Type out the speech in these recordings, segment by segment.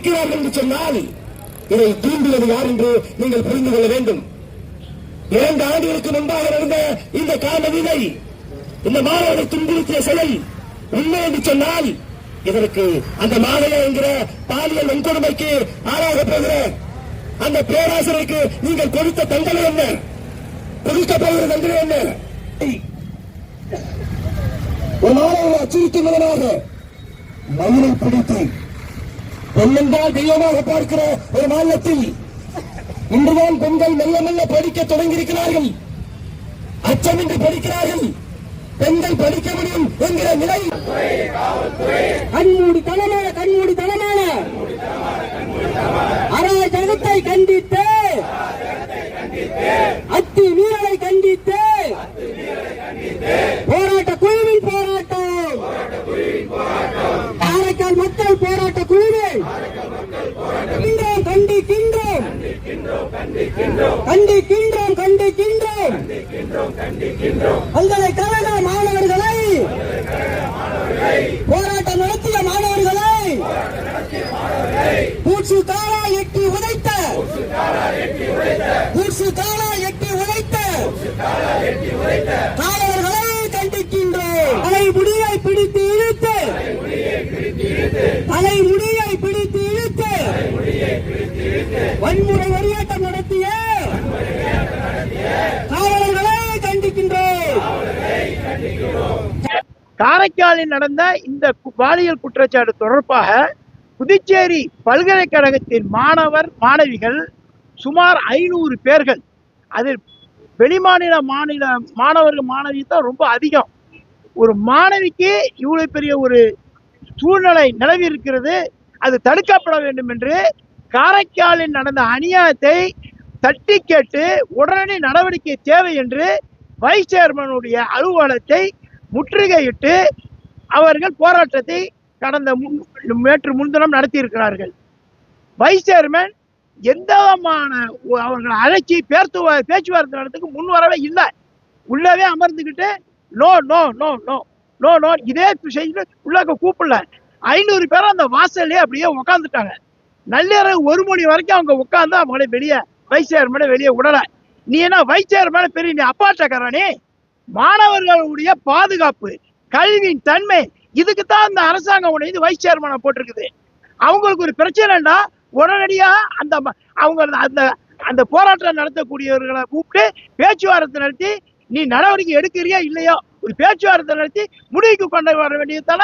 இருக்கிறார்கள் என்று சொன்னால் இதை தூண்டுவது யார் என்று நீங்கள் புரிந்து கொள்ள வேண்டும். இரண்டு ஆண்டுகளுக்கு முன்பாக நடந்த இந்த காணொலியை இந்த மாணவரை துன்புறுத்திய செயல் உண்மை என்று சொன்னால் இதற்கு அந்த மாலையா என்கிற பாலியல் வன்கொடுமைக்கு ஆளாக போகிற அந்த பேராசிரியருக்கு நீங்கள் கொடுத்த தண்டனை என்ன? கொடுக்க போகிற தண்டனை என்ன? ஒரு மாணவரை அச்சுறுத்தும் விதமாக மயிலை பிடித்து பெண்ணென்றால் தெய்வமாக பார்க்கிற ஒரு மாநிலத்தில் இன்றுதான் பெண்கள் மெல்ல மெல்ல படிக்க தொடங்கியிருக்கிறார்கள். அச்சமின்றி படிக்கிறார்கள். பெண்கள் படிக்க முடியும் என்கிற நிலை. கண்மூடி தலைமை கண்டிக்கின்றோம். கண்டிக்கின்றோம் பல்கலைக்கழக மாணவர்களை போராட்டம் நடத்திய மாணவர்களை பூச்சு காலா எட்டி உதைத்த பூச்சு காலா எட்டி உதைத்த மாணவர்களை கண்டிக்கின்றோம். தலை முடியை பிடித்து இழுத்து தலை முடியை பிடித்து இழுத்து வன்முறை வெளியாட்டம் நடத்திய காவலர்களை கண்டிக்கின்றோம் காரைக்காலில் நடந்த இந்த பாலியல் குற்றச்சாட்டு தொடர்பாக புதுச்சேரி பல்கலைக்கழகத்தின் மாணவர் மாணவிகள் சுமார் ஐநூறு பேர்கள். அதில் வெளிமாநில மாநில மாணவர்கள் மாணவி தான் ரொம்ப அதிகம். ஒரு மாணவிக்கு இவ்வளோ பெரிய ஒரு சூழ்நிலை நிலவி இருக்கிறது. அது தடுக்கப்பட வேண்டும் என்று காரைக்காலில் நடந்த அநியாயத்தை தட்டி கேட்டு உடனடி நடவடிக்கை தேவை என்று வைஸ் சேர்மனுடைய அலுவலகத்தை முற்றுகையிட்டு அவர்கள் போராட்டத்தை கடந்த முன்- நேற்று முன்தினம் நடத்தியிருக்கிறார்கள். வைஸ் சேர்மன் எந்த விதமான அவர்களை அழைச்சி பேர்த்து பேச்சுவார்த்தை நடத்துக்கு முன் வரவே இல்லை. உள்ளவே அமர்ந்துக்கிட்டு no no no no no no இதே செய்து உள்ளக்க கூப்பிடல. ஐநூறு பேர் அந்த வாசல்லே அப்படியே உட்காந்துட்டாங்க நள்ளிரவு ஒரு மணி வரைக்கும் அவங்க உட்காந்து அவங்கள வெளியே வைஸ் சேர்மனை வெளியே விடல நீ என்ன வைஸ் சேர்மனை பெரிய நீ அப்பாட்டக்காரனே மாணவர்களுடைய பாதுகாப்பு கல்வியின் தன்மை. இதுக்கு தான் இந்த அரசாங்கம் உடைய இது வைஸ் சேர்மனை போட்டிருக்குது. அவங்களுக்கு ஒரு பிரச்சனைண்டா உடனடியாக அந்த ம- அவங்க அந்த அந்த போராட்டம் நடத்தக்கூடியவர்களை கூப்பிட்டு பேச்சுவார்த்தை நடத்தி நீ நடவடிக்கை எடுக்கிறியா இல்லையோ? ஒரு பேச்சுவார்த்தை நடத்தி முடிவுக்கு கொண்டு வர வேண்டியதால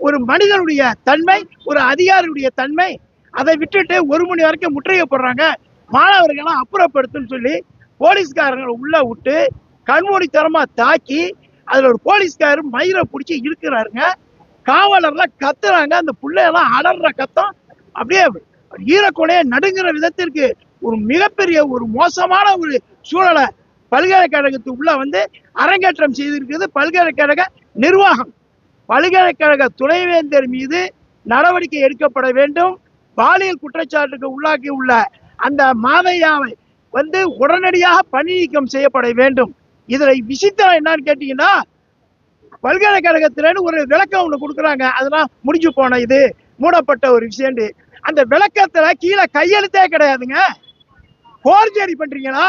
ஒரு மனிதனுடைய தன்மை ஒரு அதிகாரியுடைய தன்மை. அதை விட்டுட்டு ஒரு மணி வரைக்கும் முற்றுகை போடுறாங்க மாணவர்களை அப்புறப்படுத்துன்னு சொல்லி போலீஸ்காரங்களை உள்ள விட்டு கண்மூடித்தனமாக தாக்கி அதுல ஒரு போலீஸ்காரர் மயிரை பிடிச்சி இழுக்கிறாருங்க. காவலர்லாம் கத்துறாங்க. அந்த பிள்ளையெல்லாம் அலற கத்தம். அப்படியே ஈரக்கொலையை நடுங்கிற விதத்திற்கு ஒரு மிகப்பெரிய ஒரு மோசமான ஒரு சூழலை பல்கலைக்கழகத்து உள்ள வந்து அரங்கேற்றம் செய்திருக்கிறது. பல்கலைக்கழக நிர்வாகம். பல்கலைக்கழக துணைவேந்தர் மீது நடவடிக்கை எடுக்கப்பட வேண்டும். பாலியல் குற்றச்சாட்டுக்கு உள்ளாக்கி உள்ள அந்த மாதையாவை வந்து உடனடியாக பணி நீக்கம் செய்யப்பட வேண்டும். இதுல விசித்திரம் என்னன்னு கேட்டீங்கன்னா பல்கலைக்கழகத்திலன்னு ஒரு விளக்கம் ஒண்ணு கொடுக்குறாங்க. அதெல்லாம் முடிஞ்சு போன இது மூடப்பட்ட ஒரு விஷயம் அந்த விளக்கத்துல கீழே கையெழுத்தே கிடையாதுங்க. போர்ஜரி பண்றீங்களா?